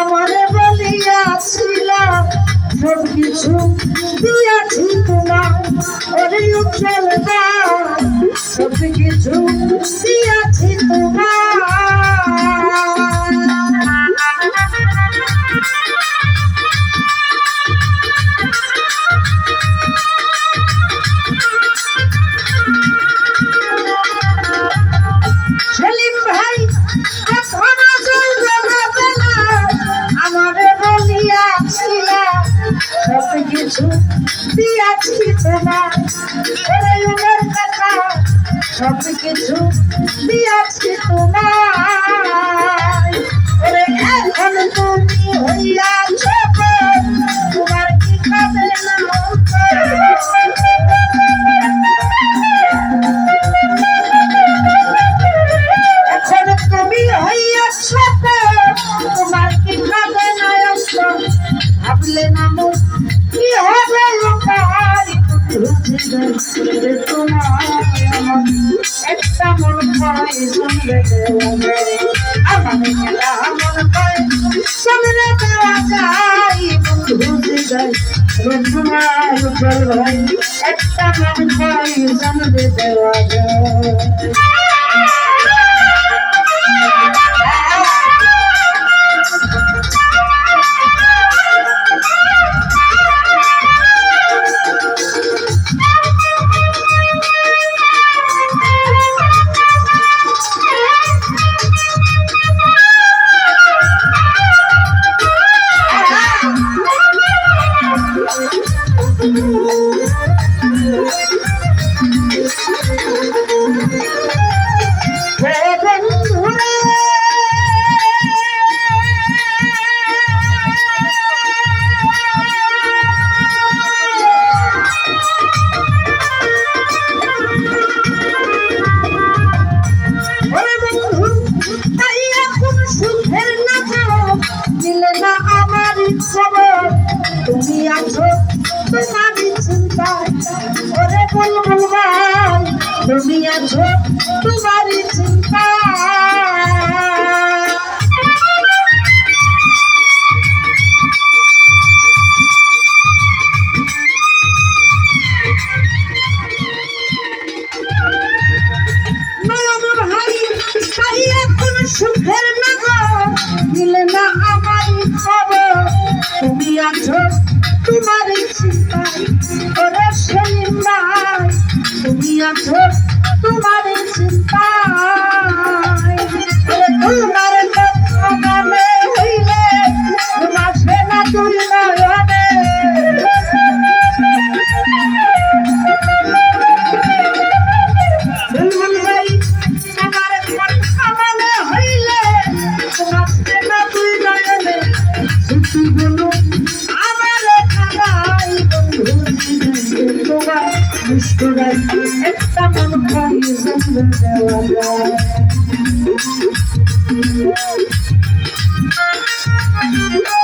আমারে বলিয়াছিল সব কিছু দিয়াছি তোমার ওরে উঠল সব কিছু দিয়াছি দিয়াছি তোমার ওরে উমের কথা সব কিছু দিয়াছি একটা মন আমার মেলা মন পাই শুনলে দেওয়া যায় বুঝে যায় তোমার উপর ভাই একটা মন পাই শুনবে দেওয়া যায় আছো? তোমার চিন্তায় ওরে বলবুল ভাই তুমি আছো? তোমার চিন্তায় সুখের নগর। দিলে না আমার খবর। তুমি আছো? তোমার চিন্তায় তোমার তোমার মুস্কুরাই একটা মন খাই সুন্দর দেওয়া যায় আমার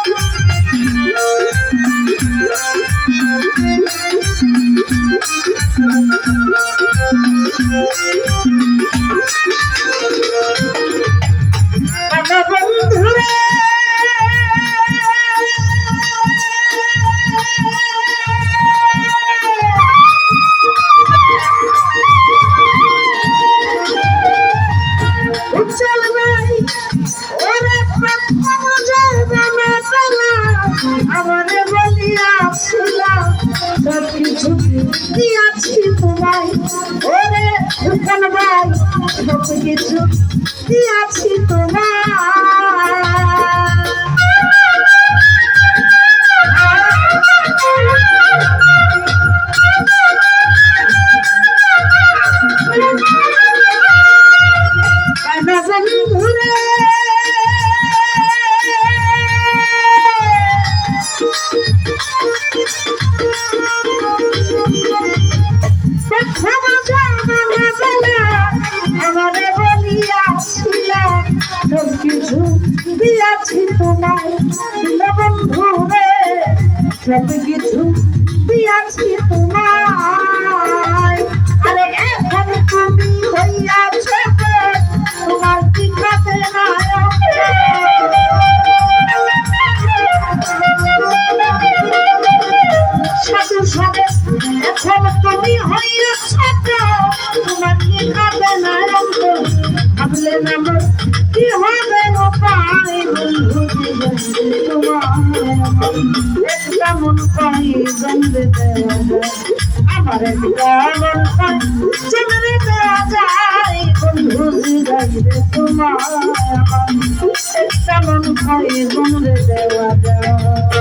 সব কিছু দিয়াছি তোমায় ওরে ফুকন ভাই সব কিছু দিয়াছি তোমার কিছু দিয়াছি তোমায় বন্ধু রে সব কিছু দিয়াছি তোমায় আরে এখন তুমি হইয়াছে ভাবলে না কি হবে উপায় বন্ধু জীবন তোমার একটা মন পাই দেওয়া আমার একটা মন পাই জমবে দেওয়া যায়। বন্ধু জীবন তোমার, একটা পাই জমবে দেওয়া যায়।